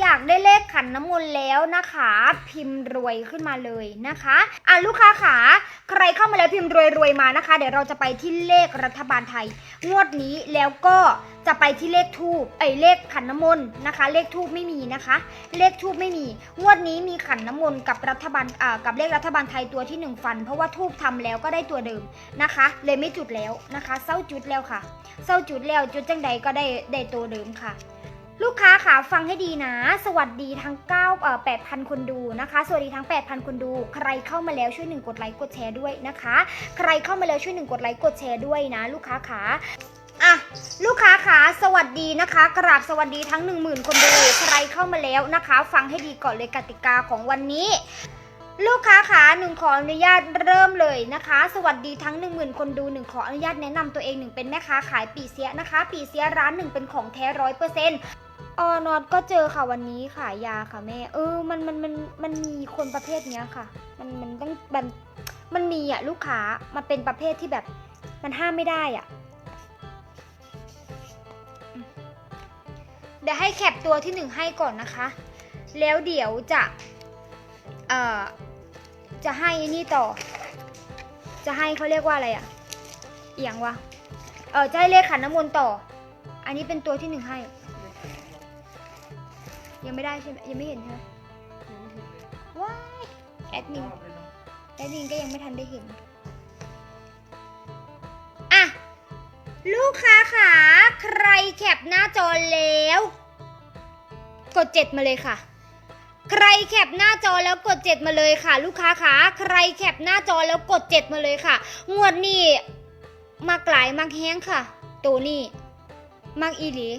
อยากได้เลขขันน้ำมนต์แล้วนะคะ พิมพ์รวยขึ้นมาเลยนะคะอะลูกค้าขาใครเข้ามาแล้วพิมพ์รวยรวยมานะคะ เดี๋ยวเราจะไปที่เลขรัฐบาลไทย งวดนี้แล้วก็จะไปที่เลขทูบไอยเลขขันน้ำมนต์นะคะ เลขทูบไม่มีนะคะ เลขทูบไม่มี งวดนี้มีขันน้ำมนต์กับรัฐบาลอ่ากับเลขรัฐบาลไทยตัวที่หนึ่งฟัน เพราะว่าทูบทำแล้วก็ได้ตัวเดิมนะคะ เลยไม่จุดแล้วนะคะเศร้าจุดแล้วค่ะเศร้าจุดแล้วจุดจังใดก็ได้ได้ตัวเดิมค่ะ ลูกค้าขาฟังให้ดีนะ สวัสดีทั้ง9เอ่อ8,000 คนดูนะคะ สวัสดีทั้ง 8,000 คนดู ใครเข้ามาแล้วช่วยหนึ่งกดไลค์กดแชร์ด้วยนะคะ ใครเข้ามาแล้วช่วยหนึ่งกดไลค์กดแชร์ด้วยนะ ลูกค้าขาอะลูกค้าขาสวัสดีนะคะ กราบสวัสดีทั้ง 10,000 คนดู ใครเข้ามาแล้วนะคะ ฟังให้ดีก่อนเลยกติกาของวันนี้ลูกค้าขาหนึ่งขออนุญาตเริ่มเลยนะคะ สวัสดีทั้ง 1 0,000 คนดูหนึ่งขออนุญาตแนะนำตัวเองหนึ่งเป็นแม่ค้าขายปีเสียนะคะ ปีเสียร้านหนึ่งเป็นของแท้ร้อยเปอร์เซ็นต์ ออนอตก็เจอค่ะวันนี้ขายยาค่ะแม่ เออมันมันมันมันมีคนประเภทเนี้ยค่ะ มันมันต้องมันมันมีอะลูกค้ามันเป็นประเภทที่แบบมันห้ามไม่ได้อะ เดี๋ยวให้แคปตัวที่หนึ่งให้ก่อนนะคะ แล้วเดี๋ยวจะ เอ่อ จะให้นี่ต่อ จะให้เขาเรียกว่าอะไรอะเอียงวะ เออจะให้เลขขันน้ำมนต์ต่อ อันนี้เป็นตัวที่หนึ่งให้ ยังไม่ได้ใช่ไหมยังไม่เห็นใช่ไหมว้ายแอดมินแอดมินก็ยังไม่ทันได้เห็นอะลูกค้าขาใครแคปหน้าจอแล้ว กดเจ็ดมาเลยค่ะ ใครแคปหน้าจอแล้วกดเจ็ดมาเลยค่ะ ลูกค้าขาใครแคปหน้าจอแล้วกดเจ็ดมาเลยค่ะ งวดนี้มากหลายมากแห้งค่ะ ตัวนี้มากอีหลี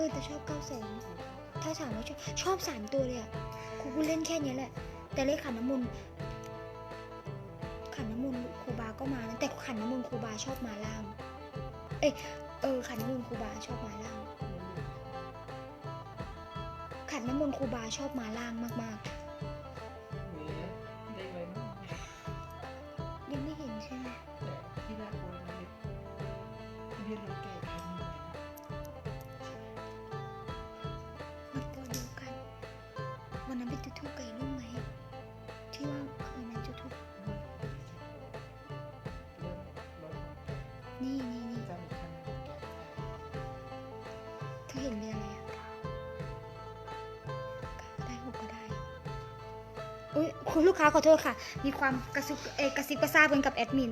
ออแต่ชอบเก้าแสนถ้าถามว่าชอบชอบสามตัวเลยอะครูกูเล่นแค่เนี้ยแหละ แต่เลขขันน้ำมนต์ขันน้ำมนต์ครูบาก็มานะแต่ขันน้ำมนต์ครูบาชอบมาล่าง เอยเออขันน้ำมนต์ครูบาชอบมาล่าง ขันน้ำมนต์ครูบาชอบมาล่างมากๆ คุณลูกค้าขอโทษค่ะ มีความกระซิบเอยกระซิบกระซาบกันกับแอดมิน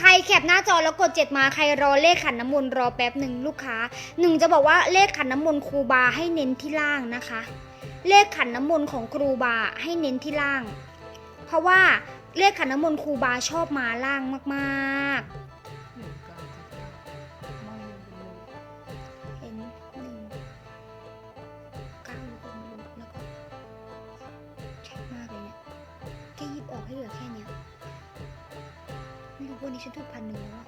ใครแคปหน้าจอแล้วกดเจ็ดมาใครรอเลขขันน้ำมนต์รอแป๊บหนึ่งลูกค้าหนึ่งจะบอกว่าเลขขันน้ำมนต์ครูบาให้เน้นที่ล่างนะคะ เลขขันน้ำมนต์ของครูบาให้เน้นที่ล่าง เพราะว่าเลขขันน้ำมนต์ครูบาชอบมาล่างมากๆ ให้เหลือแค่เนี้ยไม่รู้วันนี้ฉันถูกพันหนึ่งแล้วอะ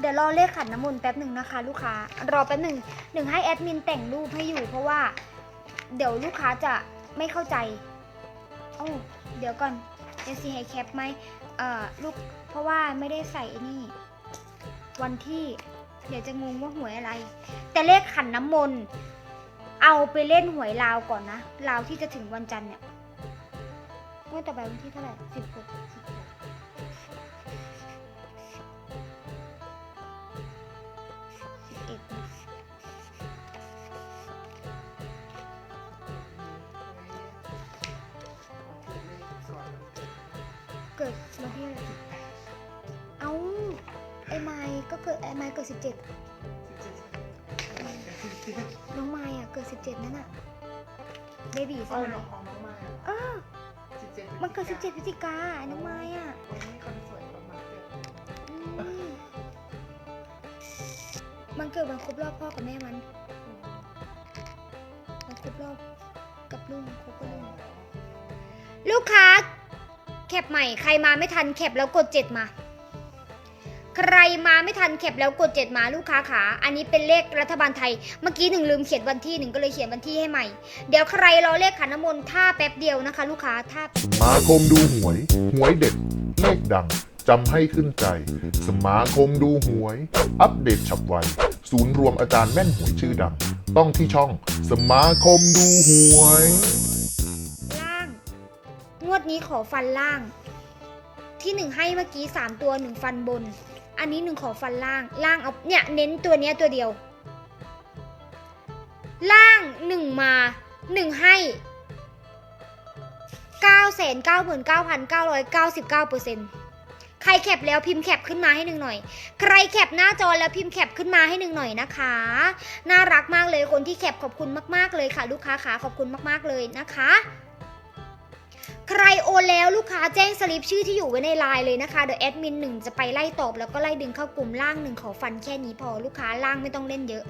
เดี๋ยวรอเลขขันน้ำมนต์แป๊บหนึ่งนะคะ ลูกค้ารอแป๊บหนึ่งหนึ่งให้แอดมินแต่งรูปให้อยู่ เพราะว่า เดี๋ยวลูกค้าจะไม่เข้าใจโอ้เดี๋ยวก่อนเดี๋ยวซีให้แคปไหมเอ่อลูกเพราะว่าไม่ได้ใส่นี่ วันที่ เดี๋ยวจะงงว่าหวยอะไร แต่เลขขันน้ำมนต์เอาไปเล่นหวยลาวก่อนนะลาวที่จะถึงวันจันทร์เนี่ยงวดต่อไปวันที่เท่าไหร่สิบหกสิบเอ็ดเกิดวันที่อะไร ไอ้ไมค์ก็เกิดไอ้ไมค์เกิดสิบเจ็ดน้องไมค์อะเกิดสิบเจ็ดนั่นน่ะเบบีใช่ไหมเออสิบเจ็ดพฤมันเกิด17พฤศจิกาน้องไม้อะวันนี้คนสวยประมาณเดือนอืมมันเกิดวันครบรอบพ่อกับแม่มันวันครบรอบกับลุงครบกับลุงลูกค้าแคปใหม่ใครมาไม่ทันแคปแล้วกด7มา ใครมาไม่ทันแคปแล้วกด7มาลูกค้าขา อันนี้เป็นเลขรัฐบาลไทย เมื่อกี้หนึ่งลืมเขียนวันที่หนึ่งก็เลยเขียนวันที่ให้ใหม่ เดี๋ยวใครรอเลขขันน้ำมนต์ท่าแป๊บเดียวนะคะ ลูกค้าท่าสมาคมดูหวย หวยเด็ดเลขดังจำให้ขึ้นใจ สมาคมดูหวย อัปเดตฉับไวศูนย์รวมอาจารย์แม่นหวยชื่อดัง ต้องที่ช่อง สมาคมดูหวย ล่าง งวดนี้ขอฟันล่าง ที่หนึ่งให้เมื่อกี้สามตัวหนึ่งฟันบน อันนี้หนึ่งขอฟันล่าง ล่างเอาเนี่ยเน้นตัวเนี้ยตัวเดียว ล่างหนึ่งมาหนึ่งให้เก้าแสนเก้าหมื่นเก้าพันเก้าร้อยเก้าสิบเก้าเปอร์เซ็นต์ใครแคปแล้วพิมพ์แคปขึ้นมาให้หนึ่งหน่อย ใครแคปหน้าจอแล้วพิมพ์แคปขึ้นมาให้หนึ่งหน่อยนะคะ น่ารักมากเลยคนที่แคปขอบคุณมาก ๆเลยค่ะ ลูกค้าขาขอบคุณมาก ๆเลยนะคะ ใครโอนแล้วลูกค้าแจ้งสลิปชื่อที่อยู่ไว้ในไลน์เลยนะคะเดี๋ยวแอดมินหนึ่งจะไปไล่ตอบแล้วก็ไล่ดึงเข้ากลุ่มล่างหนึ่งขอฟันแค่นี้พอลูกค้าล่างไม่ต้องเล่นเยอะ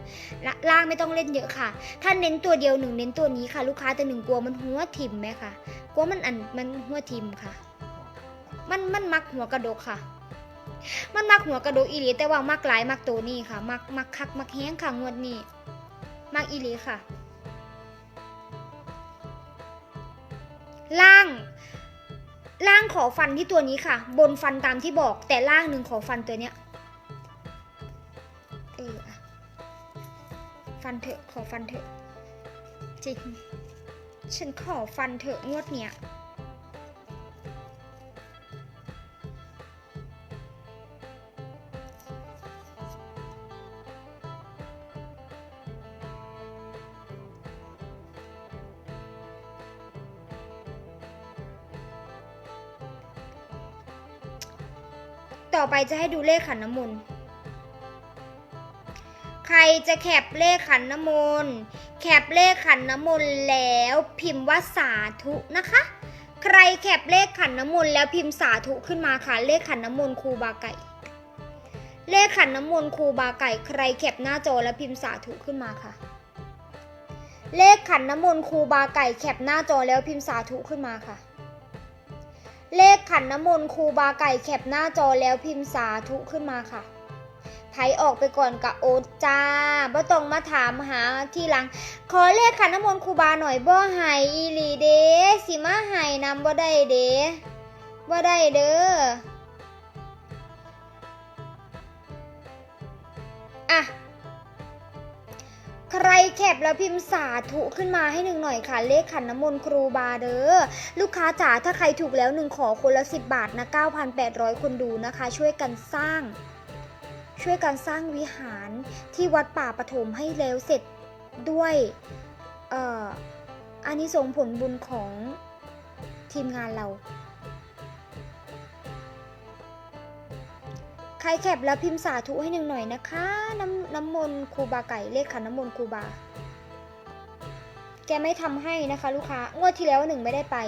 ละล่างไม่ต้องเล่นเยอะค่ะ ถ้าเน้นตัวเดียวหนึ่งเน้นตัวนี้ค่ะ ลูกค้าแต่หนึ่งกลัวมันหัวทิมไหมคะกลัวมันอันมันหัวทิมค่ะ มันมันมักหัวกระดกค่ะมันมักหัวกระโดกอีหลีแต่ว่ามักหลายมักตัวนี้ค่ะ มักมักคักมักแห้งค่ะงวดนี้ มักอีหลีค่ะ ล่าง ล่างขอฟันที่ตัวนี้ค่ะ บนฟันตามที่บอก แต่ล่างหนึ่งขอฟันตัวเนี้ยเออฟันเถอะขอฟันเถอะจริงฉันขอฟันเถอะงวดเนี้ย ต่อไปจะให้ดูเลขขันน้ำมนต์ใครจะแคปเลขขันน้ำมนต์แคปเลขขันน้ำมนต์แล้วพิมพ์ว่าสาธุนะคะ ใครแคปเลขขันน้ำมนต์แล้วพิมพ์สาธุขึ้นมาค่ะเลขขันน้ำมนต์ครูบาไก่ เลขขันน้ำมนต์ครูบาไก่ ใครแคปหน้าจอแล้วพิมพ์สาธุขึ้นมาค่ะ เลขขันน้ำมนต์ครูบาไก่แคปหน้าจอแล้วพิมพ์สาธุขึ้นมาค่ะ เลขขันน้ำมนต์ครูบาไก่แคปหน้าจอแล้วพิมพ์สาธุขึ้นมาค่ะไผออกไปก่อนกับโอ๊ตจ้าบ่ต้องมาถามหาที่หลัง ขอเลขขันน้ำมนต์ครูบาหน่อยบ่ไห้อีหลีเด้สิมาไห้นำบ่ได้เด้บ่ได้เด้ออะ ใครแคปแล้วพิมพ์สาธุขึ้นมาให้หนึ่งหน่อยค่ะ เลขขันน้ำมนต์ครูบาเด้อลูกค้าจ๋าถ้าใครถูกแล้วหนึ่งขอคนละ 10 บาทนะ 9,800 คนดูนะคะ ช่วยกันสร้าง ช่วยกันสร้างวิหารที่วัดป่าปฐมให้แล้วเสร็จด้วยเอ่ออันนี้ส่งส์ผลบุญของทีมงานเรา ใครแคปแล้วพิมพ์สาธุให้หนึ่งหน่อยนะคะ น้ำน้ำมนต์ครูบาไก่เลขขันน้ำมนต์ครูบา แกไม่ทำให้นะคะ ลูกค้างวดที่แล้วหนึ่งไม่ได้ไป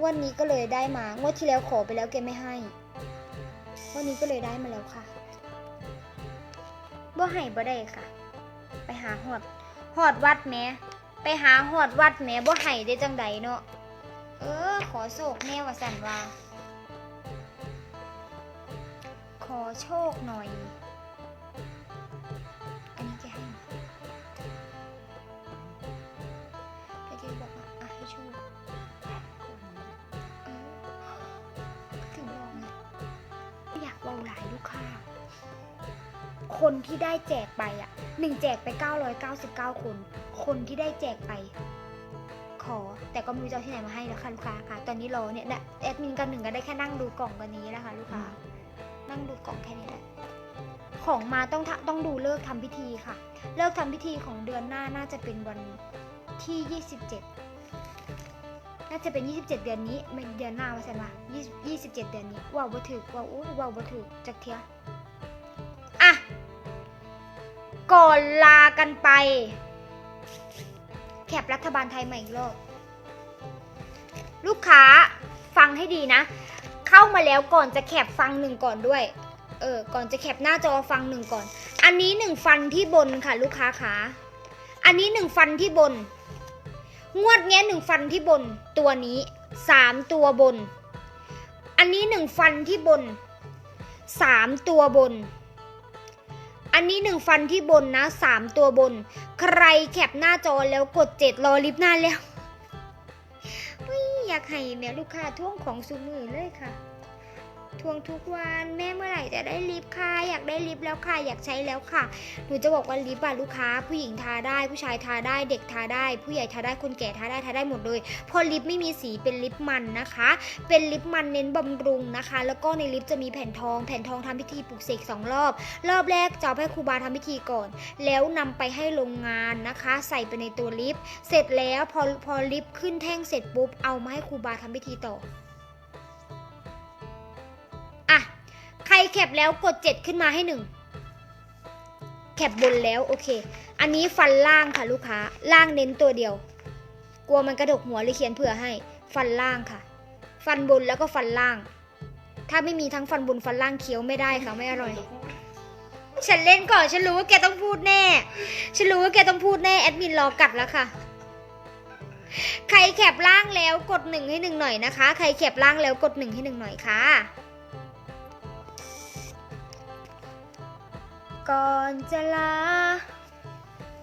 งวดนี้ก็เลยได้มางวดที่แล้วขอไปแล้วแกไม่ให้งวันนี้ก็เลยได้มาแล้วค่ะบ่ให้บ่ได้ค่ะ ไปหาหอดหอดวัดแม่ไปหาหอดวัดแม่บ่ให้ได้จังใดเนาะเออ ขอโศกแน่ว่าสันว่า อโชคหน่อย อันนี้แกให้มาแต่แกบอกว่าอะให้โชคเออถึงลองไงไม่อยากเบาหลายลูกค้า คนที่ได้แจกไปอะหนึ่งแจกไป 999 คน คนที่ได้แจกไปขอแต่ก็ไม่รู้จะเอที่ไหนมาให้แล้วค่ะลูกค้าค่ะ ตอนนี้รอเนี่ยแอดมินกันหนึ่งก็ได้แค่นั่งดูกล่องกันนี้แล้วค่ะลูกค้า นั่งดูกล่องแค่นี้แหละของมาต้องต้องดูเลิกทำพิธีค่ะ เลิกทำพิธีของเดือนหน้าน่าจะเป็นวันที่ 27 น่าจะเป็น 27 เดือนนี้ไม่เดือนหน้าว่าใช่ไหม20 27 เดือนนี้ว้าวบ่ถึกว้าวอู้ว้าวบ่ถึกจากเทียอะก่อนลากันไป แคปรัฐบาลไทยใหม่อีกรอบลูกค้าฟังให้ดีนะ เข้ามาแล้วก่อนจะแคปฟังหนึ่งก่อนด้วย เออ ก่อนจะแคปหน้าจอฟังหนึ่งก่อน อันนี้หนึ่งฟันที่บนค่ะลูกค้าขาอันนี้หนึ่งฟันที่บน งวดเนี้ยหนึ่งฟันที่บน ตัวนี้สามตัวบน อันนี้หนึ่งฟันที่บนสามตัวบน อันนี้หนึ่งฟันที่บนนะสามตัวบน ใครแคปหน้าจอแล้วกดเจ็ดรอลิฟต์หน้าแล้ว อยากให้แม่ลูกค้าท่วงของซูมือเลยค่ะ ทวงทุกวันแม่เมื่อไหร่จะได้ลิฟต์ค่ะอยากได้ลิฟต์แล้วค่ะอยากใช้แล้วค่ะหนูจะบอกว่าลิปอะลูกค้า ผู้หญิงทาได้ ผู้ชายทาได้เด็กทาได้ ผู้ใหญ่ทาได้คนแก่ทาได้ทาได้หมดเลยเพราะลิปไม่มีสีเป็นลิปมันนะคะ เป็นลิปมันเน้นบำรุงนะคะ แล้วก็ในลิปจะมีแผ่นทอง แผ่นทองทำพิธีปลุกเสกสองรอบ รอบแรกจะเอาให้ครูบาทำพิธีก่อน แล้วนำไปให้โรงงานนะคะ ใส่ไปในตัวลิป เสร็จแล้วพอพอลิปขึ้นแท่งเสร็จปุ๊บเอามาให้ครูบาทำพิธีต่อ ครแคปแล้วกด 7 ขึ้นมาให้หนึ่งแคปบนแล้วโอเค อันนี้ฟันล่างค่ะลูกค้าล่างเน้นตัวเดียว กลัวมันกระดกหัวเลยเขียนเผื่อให้ ฟันล่างค่ะ ฟันบนแล้วก็ฟันล่าง ถ้าไม่มีทั้งฟันบนฟันล่างเคี้ยวไม่ได้ค่ะไม่อร่อย ฉันเล่นก่อนฉันรู้ว่าแกต้องพูดแน่ ฉันรู้ว่าแกต้องพูดแน่แอดมินรอกัดแล้วค่ะใครแคปล่างแล้วกดหนึ่งให้หนึ่งหน่อยนะคะ ใครแคปล่างแล้วกดหนึ่งให้หนึ่งหน่อยค่ะ ก่อนจะลา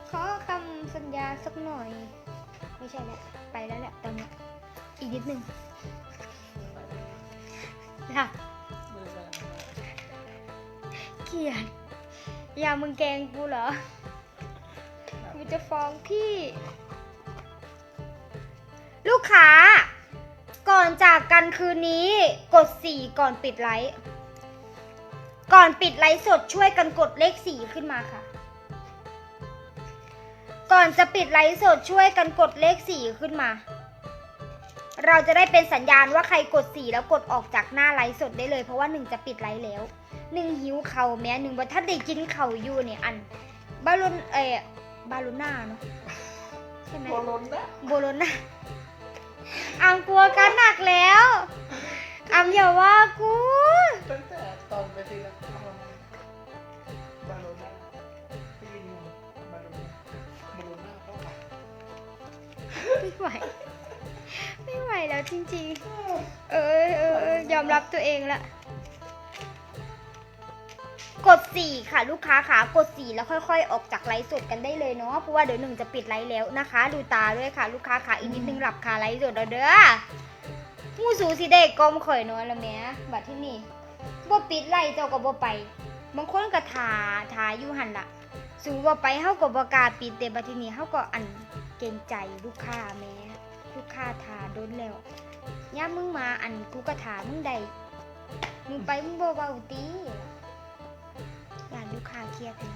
ขอคำสัญญาสักหน่อย ไม่ใช่แล้วไปแล้วแหละตอนนี้อีกนิดหนึ่งหลับเกลียดอย่ามึงแกงกูเหรอกูจะฟ้องพี่ ลูกค้า ก่อนจากกันคืนนี้ กด4ก่อนปิดไลฟ์ ก่อนปิดไลฟ์สดช่วยกันกดเลข4ขึ้นมาค่ะ ก่อนจะปิดไลฟ์สดช่วยกันกดเลข4ขึ้นมา เราจะได้เป็นสัญญาณว่าใครกด4แล้วกดออกจากหน้าไลฟ์สดได้เลย เพราะว่าหนึ่งจะปิดไลฟ์แล้วหนึ่งหิวเข่าวแม้หนึ่งว่าถ้าได้กินเข่าวอยู่เนี่ยอันบาลุนเออบาลุน่าเนาะใช่ไหมโบลนนะโบโลน่าอามกลัวกันหนักแล้ว อามอย่าว่ากูตั้งแต่ตอนไปทีละครั้งบาโลน่าพี่วินบาโลน่าบาโลน่าเข้าไปไม่ไหว ไม่ไหวแล้วจริงๆ เออเออเออยอมรับตัวเองละ กด4ค่ะ ลูกค้าขากด4แล้วค่อย ๆ ออกจากไลฟ์สดกันได้เลยเนาะเพราะว่าเดี๋ยวหนึ่งจะปิดไลฟ์แล้วนะคะ ดูตาด้วยค่ะ ลูกค้าขาอีกนิดนึงหลับคาไลฟ์สดแล้วเด้อ มูสูสิได้กลมข่อยนอนละแม่บัดที่นี่บ่ปิดไลฟ์เจ้าก็บ่ไปบางคนก็ทาทาอยู่หันละสูบ่ไปเฮาก็บ่กล้าปิดแต่บัดที่นี่เฮาก็อันเกรงใจลูกค้าแม่ลูกค้าทาโดนแล้วย่ามึงมาอันกูก็ถามมึงได้มึงไปมึงบ่เว้าติอย่าลูกค้าเครียดนะ